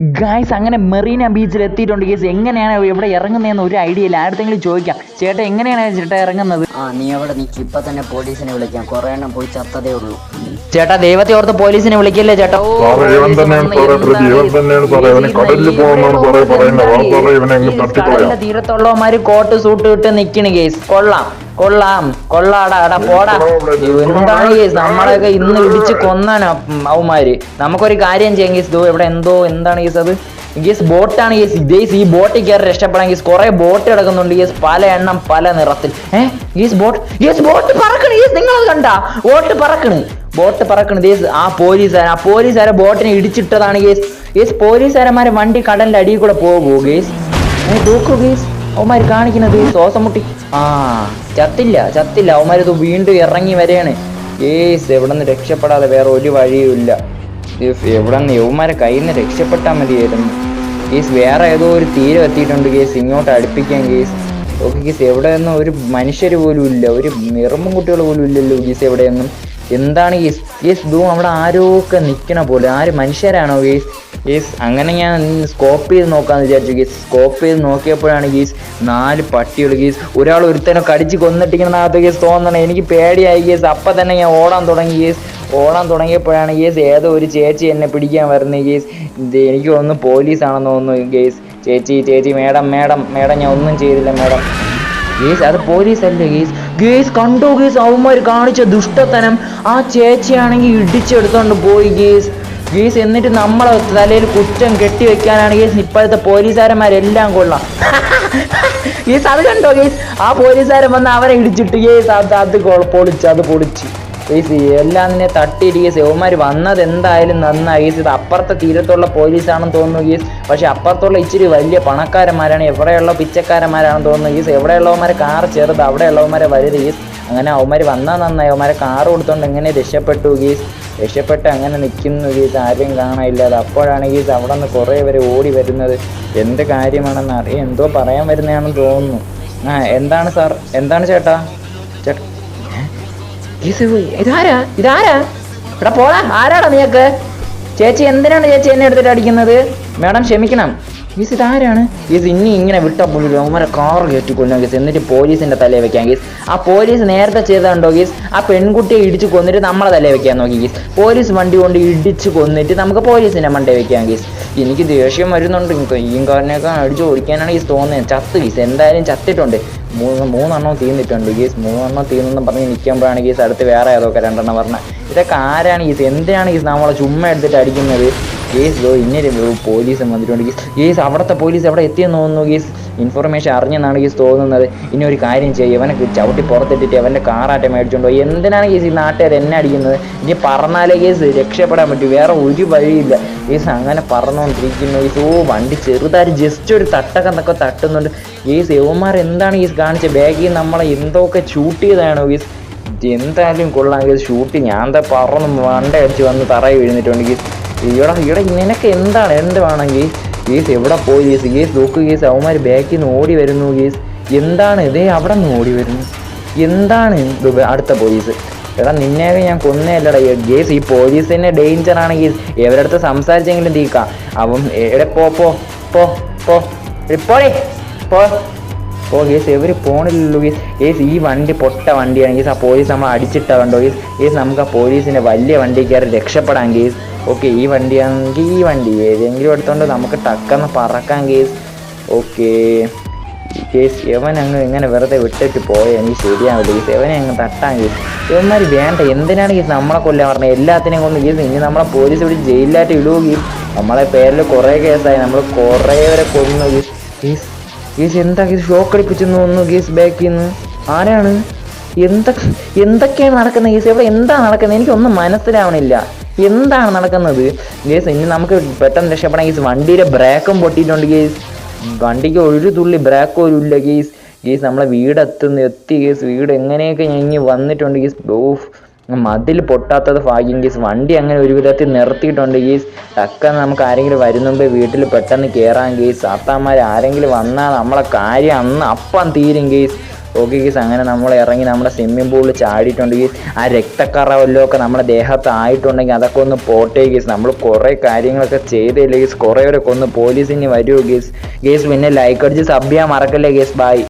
Guys അങ്ങനെ മെറീന ബീച്ചിൽ എത്തിയിട്ടുണ്ട് ഗേസ് എങ്ങനെയാണ് ഇവിടെ ഇറങ്ങുന്നതെന്ന് ഒരു ഐഡിയ ഇല്ല. ആരുടെങ്കിലും ചോദിക്കാം. ചേട്ടാ എങ്ങനെയാണ് ചേട്ടാ ഇറങ്ങുന്നത്? ആ നീ അവിടെ നിൽക്ക് ഇപ്പൊ തന്നെ പോലീസിനെ വിളിക്കാം. കുറെ എണ്ണം പോയി ചത്തതേ ഉള്ളൂ. ചേട്ടാ ദൈവത്തെ ഓർത്ത് പോലീസിനെ വിളിക്കല്ലേ ചേട്ടാ? തീരത്തുള്ളവന്മാര് കോട്ട് സൂട്ട് ഇട്ട് നിക്കണ് ഗേസ് കൊള്ളാം. കൊള്ളാം. കൊള്ളാടാ എടാ പോടാ. എന്താണ് കേസ് നമ്മളെയൊക്കെ ഇന്ന് ഇടിച്ച് കൊന്നാണ് അവന്മാര്. നമുക്കൊരു കാര്യം ചെയ്യാം കേസ് ദോ ഇവിടെ എന്തോ എന്താണ് കേസ് അത്? ഗീസ് ബോട്ടാണ് ഗീസ്. ഗേസ് ഈ ബോട്ടിൽ കയറി രക്ഷപ്പെടാൻ ഗീസ് കുറെ ബോട്ട് കിടക്കുന്നുണ്ട് ഗീസ്. പല എണ്ണം പല നിറത്തിൽ. ഏ? ഗീസ് ബോട്ട് ഗീസ് ബോട്ട് പറക്കണ് ഗീസ്. നിങ്ങളത് കണ്ട? ബോട്ട് പറക്കണ്. ബോട്ട് പറക്കണ് ഗീസ്. ആ പോലീസുകാരൻ ആ പോലീസുകാരെ ബോട്ടിനെ ഇടിച്ചിട്ടതാണ് ഗീസ്. ഗീസ് പോലീസുകാരന്മാരെ വണ്ടി കടലിന്റെ അടിയിൽ കൂടെ പോകുമോ ഗേസ്. ഏ നോക്കൂ ഗേസ്. അവന്മാര് കാണിക്കുന്നത് ശ്വാസം മുട്ടി ആ ചത്തില്ല ചത്തില്ല. അവന്മാരിത് വീണ്ടും ഇറങ്ങി വരെയാണ് ഏസ് എവിടെ നിന്ന് രക്ഷപ്പെടാതെ വേറെ ഒരു വഴിയുമില്ല. എവിടെ നിന്ന് യവന്മാരെ കയ്യിൽ നിന്ന് രക്ഷപ്പെട്ടാൽ മതിയായിരുന്നു. കേസ് വേറെ ഏതോ ഒരു തീരം എത്തിയിട്ടുണ്ട് കേസ്. ഇങ്ങോട്ട് അടുപ്പിക്കാൻ കേസ്. ഓക്കെ കേസ് എവിടെ നിന്നും ഒരു മനുഷ്യർ പോലും ഇല്ല. ഒരു നിറമ്പും കുട്ടികൾ പോലും ഇല്ലല്ലോ കേസ് എവിടെയൊന്നും. എന്താണ് ഈസ് ഈസ് ധൂം അവിടെ ആരോ ഒക്കെ നിൽക്കണ പോലെ? ആര് മനുഷ്യരാണോ ഈസ് ഈസ് അങ്ങനെ ഞാൻ സ്കോപ്പ് ചെയ്ത് നോക്കാന്ന് വിചാരിച്ചു ഗീസ് സ്കോപ്പ് ചെയ്ത് നോക്കിയപ്പോഴാണ് ഗീസ് നാല് പട്ടികൾ ഗീസ് ഒരാൾ ഒരുത്തനെ കടിച്ച് കൊന്നിട്ടിരിക്കണത് ഗീസ് തോന്നണം. എനിക്ക് പേടിയായി ഗീസ് അപ്പം തന്നെ ഞാൻ ഓടാൻ തുടങ്ങി ഗീസ് ഓടാൻ തുടങ്ങിയപ്പോഴാണ് ഗീസ് ഏതോ ഒരു ചേച്ചി എന്നെ പിടിക്കാൻ വരുന്നത് ഗീസ് എനിക്ക് തോന്നുന്നു പോലീസാണെന്ന് തോന്നുന്നു ഗീസ് ചേച്ചി ചേച്ചി മേഡം മേഡം മേഡം ഞാൻ ഒന്നും ചെയ്തില്ല മേഡം. ഗേസ് അത് പോലീസല്ലേ ഗേസ് ഗേസ് കണ്ടോ ഗേസ് അവന്മാർ കാണിച്ച ദുഷ്ടത്തനം ആ ചേച്ചിയാണെങ്കിൽ ഇടിച്ചെടുത്തോണ്ട് പോയി ഗേസ്. ഗേസ് എന്നിട്ട് നമ്മളെ തലയിൽ കുറ്റം കെട്ടി വെക്കാനാണ് ഗേസ് ഇപ്പോഴത്തെ പോലീസുകാരന്മാരെല്ലാം കൊള്ളാം. ഗേസ് അത് കണ്ടോ ഗേസ്? ആ പോലീസുകാരൻ വന്ന് അവരെ ഇടിച്ചിട്ട് ഗേസ് അത് അത് പൊളിച്ച് അത് പൊളിച്ച്. ഗേസ് എല്ലാം നിന്നെ തട്ടിയിട്ട് ഗേസ് യവന്മാർ വന്നത് എന്തായാലും നന്നായി. ഇത് അപ്പുറത്തെ തീരത്തുള്ള പോലീസാണെന്ന് തോന്നുന്നു ഗേസ്. പക്ഷെ അപ്പുറത്തുള്ള ഇച്ചിരി വലിയ പണക്കാരന്മാരാണ്. എവിടെയുള്ള പിച്ചക്കാരന്മാരാണെന്ന് തോന്നുന്നു ഗേസ്. എവിടെയുള്ളവന്മാരെ കാർ ചെറുത് അവിടെയുള്ളവന്മാരെ വലുത് ഗീസ്. അങ്ങനെ അവന്മാർ വന്നാൽ നന്നായി. അവന്മാരെ കാർ കൊടുത്തോണ്ട് എങ്ങനെ രക്ഷപ്പെട്ടു ഗീസ്? രക്ഷപ്പെട്ട് അങ്ങനെ നിൽക്കുന്നു ഗീസ്. ആരെയും കാണാനില്ലാതെ അപ്പോഴാണ് ഗീസ് അവിടെ നിന്ന് കുറേ പേര് ഓടി വരുന്നത്. എന്ത് കാര്യമാണെന്ന് അറിയാം. എന്തോ പറയാൻ വരുന്നതാണെന്ന് തോന്നുന്നു. ആ എന്താണ് സാർ? എന്താണ് ചേട്ടാ? ചേട്ടാ ഇതാരാ? ഇതാരാ? ഇവിടെ പോടാ ആരാടാ നീയൊക്കെ? ചേച്ചി എന്തിനാണ് ചേച്ചി എന്നെ എടുത്തിട്ട് അടിക്കുന്നത്? മാഡം ക്ഷമിക്കണം. ഗീസ് ഇതാരാണ്? ഗീസ് ഇനി ഇങ്ങനെ വിട്ട പുള്ളി അവന്മാരെ കാർ കയറ്റി ഗീസ് എന്നിട്ട് പോലീസിന്റെ തലയിൽ വെക്കാം ഗീസ് ആ പോലീസ് നേരത്തെ ചെയ്തതുണ്ടോ ഗീസ് ആ പെൺകുട്ടിയെ ഇടിച്ച് കൊന്നിട്ട് നമ്മളെ തലയിൽ വെക്കാൻ നോക്കി ഗീസ് പോലീസ് വണ്ടി കൊണ്ട് ഇടിച്ച് കൊന്നിട്ട് നമുക്ക് പോലീസിന്റെ മണ്ടേ വെക്കാൻ ഗീസ് എനിക്ക് ദേഷ്യം വരുന്നുണ്ട് ഈ കാരനൊക്കെ അടിച്ച് ഓടിക്കാനാണ് ഗീസ് തോന്നുന്നത്. ചത്ത് ഗീസ് എന്തായാലും ചത്തിട്ടുണ്ട്. മൂന്ന് മൂന്നെണ്ണം തീർന്നിട്ടുണ്ട് ഗീസ് മൂന്നെണ്ണം തീർന്നെന്ന് പറഞ്ഞ് നിൽക്കുമ്പോഴാണ് ഗീസ് അടുത്ത് വേറെ ഏതൊക്കെ രണ്ടെണ്ണം പറഞ്ഞത് ഇതൊക്കെ ആരാണ് ഗീസ് എന്തിനാണ് ഗീസ് നമ്മളെ ചുമ്മാ എടുത്തിട്ട് അടിക്കുന്നത്? ഗീസ് ലോ ഇങ്ങനെ പോലീസ് വന്നിട്ടുണ്ട്. ഗീസ് ഗീസ് അവിടുത്തെ പോലീസ് എവിടെ എത്തിയെന്ന് തോന്നുന്നു ഗീസ്? ഇൻഫർമേഷൻ അറിഞ്ഞെന്നാണ് ഗീസ് തോന്നുന്നത്. ഇനി ഒരു കാര്യം ചെയ്യും ഇവനെ ചവിട്ടി പുറത്തിട്ടിട്ട് അവന്റെ കാറാറ്റം മേടിച്ചുണ്ടോ എന്തിനാണ് ഗീസ് ഈ നാട്ടുകാർ എന്നെ അടിക്കുന്നത്? ഇനി പറഞ്ഞാലേ ഗീസ് രക്ഷപ്പെടാൻ പറ്റും വേറെ ഒരു വഴിയില്ല. ഗീസ് അങ്ങനെ പറഞ്ഞുകൊണ്ടിരിക്കുന്നു ഗീസ്. ഓ വണ്ടി ചെറുതായിട്ട് ജസ്റ്റ് ഒരു തട്ടൊക്കെ എന്നൊക്കെ തട്ടുന്നുണ്ട്. ഗീസ് യവന്മാർ എന്താണ് ഗീസ് കാണിച്ച ബാഗിൽ നമ്മളെ എന്തൊക്കെ ഷൂട്ട് ചെയ്തതാണോ ഗീസ്? എന്തായാലും കൊള്ളാം ഗീസ്. ഷൂട്ട് ഞാൻ എന്താ പറന്ന് വണ്ട അടിച്ച് വന്ന് തറയിൽ വീഴുന്നിട്ടുണ്ട് ഗീസ്. ഇവിടെ ഇവിടെ നിനക്ക് എന്താണ്? എന്ത് വേണമെങ്കിൽ ഗീസ്? എവിടെ പോയി ഗീസ്? ഗീസ് നോക്ക് ഗീസ് അവന്മാർ ബാക്കിൽ നിന്ന് ഓടി വരുന്നു ഗീസ്. എന്താണ്? ഇതേ അവിടെ നിന്ന് ഓടി വരുന്നു. എന്താണ് അടുത്ത പോലീസ്? എടാ നിന്നെയൊക്കെ ഞാൻ കൊന്നേല്ലടാ ഗേസ് ഈ പോലീസ് തന്നെ ഡേഞ്ചർ ആണ് ഗീസ്. എവരടുത്ത് സംസാരിച്ചെങ്കിലും തീക്കാം അവൻ എവിടെ പോ പോ പോ പോ. എടി പോടേ. പോ. ഓ ഗേസ് എവർ പോണില്ലല്ലോ ഗേസ്. ഗേസ് ഈ വണ്ടി പൊട്ട വണ്ടിയാണ് ഗേസ്. ആ പോലീസ് നമ്മൾ അടിച്ചിട്ടാ കണ്ടോ ഗേസ്? ഗേസ് നമുക്ക് ആ പോലീസിന്റെ വലിയ വണ്ടി കയറി രക്ഷപ്പെടാൻ ഗേസ്. ഓക്കെ ഈ വണ്ടിയാണെങ്കിൽ ഈ വണ്ടി. ഏതെങ്കിലും എടുത്തോണ്ട് നമുക്ക് ടക്കെന്ന് പറക്കാം കേസ് ഓക്കെ കേസ് യവൻ അങ്ങ് ഇങ്ങനെ വെറുതെ വിട്ടിട്ട് പോയെങ്കിൽ ശരിയാവില്ല കേസ് യവനെ അങ്ങ് തട്ടാൻ കേസ് ഇവന്മാർ വേണ്ട. എന്തിനാണ് കേസ് നമ്മളെ കൊല്ലാൻ പറഞ്ഞത് എല്ലാത്തിനെയും കൊണ്ട് കേസ് ഇനി നമ്മളെ പോലീസ് വിളിച്ച് ജയിലിലായിട്ട് ഇടുകയും നമ്മളെ പേരിൽ കുറേ കേസായി. നമ്മൾ കുറേ വരെ കൊന്നു കേസ് കേസ് കേസ് എന്താ കേസ് ഷോക്ക് അടിപ്പിച്ചെന്ന് തോന്നുന്നു കേസ് ബാക്കിൽ നിന്ന് ആരാണ്? എന്തൊക്കെ എന്തൊക്കെയാണ് നടക്കുന്നത് കേസ് ഇവിടെ എന്താ നടക്കുന്നത് എനിക്കൊന്നും മനസ്സിലാവണില്ല. എന്താണ് നടക്കുന്നത്? ഗേസ് ഇനി നമുക്ക് പെട്ടെന്ന് രക്ഷപ്പെടാൻ ഗേസ് വണ്ടിയുടെ ബ്രേക്കും പൊട്ടിയിട്ടുണ്ട് ഗേസ്. വണ്ടിക്ക് ഒരു തുള്ളി ബ്രേക്ക് പോലും ഇല്ല ഗേസ്. ഗേസ് നമ്മളെ വീട് എത്തുന്ന എത്തി ഗേസ്. വീട് എങ്ങനെയൊക്കെ ഞങ്ങി വന്നിട്ടുണ്ട് ഗേസ്. ഓഫ് മതിൽ പൊട്ടാത്തത് ഭാഗ്യം ഗീസ്. വണ്ടി അങ്ങനെ ഒരു വിധത്തിൽ നിർത്തിയിട്ടുണ്ട് ഗീസ്. ടക്ക നമുക്ക് ആരെങ്കിലും വരുന്നുമ്പേ വീട്ടിൽ പെട്ടെന്ന് കയറാൻ ഗീസ്. അത്താന്മാർ ആരെങ്കിലും വന്നാൽ നമ്മളെ കാര്യം അന്ന് അപ്പം തീരും ഗീസ്. ഓക്കെ ഗീസ് അങ്ങനെ നമ്മൾ ഇറങ്ങി നമ്മുടെ സ്വിമ്മിംഗ് പൂളിൽ ചാടിയിട്ടുണ്ടെങ്കിൽ ആ രക്തക്കറ വല്ലതും നമ്മുടെ ദേഹത്ത് ആയിട്ടുണ്ടെങ്കിൽ അതൊക്കെ ഒന്ന് പോട്ടേ ഗീസ് നമ്മൾ കുറേ കാര്യങ്ങളൊക്കെ ചെയ്തില്ല ഗീസ് കുറേ പേരൊക്കെ ഒന്ന് പോലീസിന് വരുമോ ഗീസ് ഗീസ് പിന്നെ ലൈക്ക് അടിച്ച് സബ് ചെയ്യാൻ മറക്കല്ലേ ഗീസ് ബൈ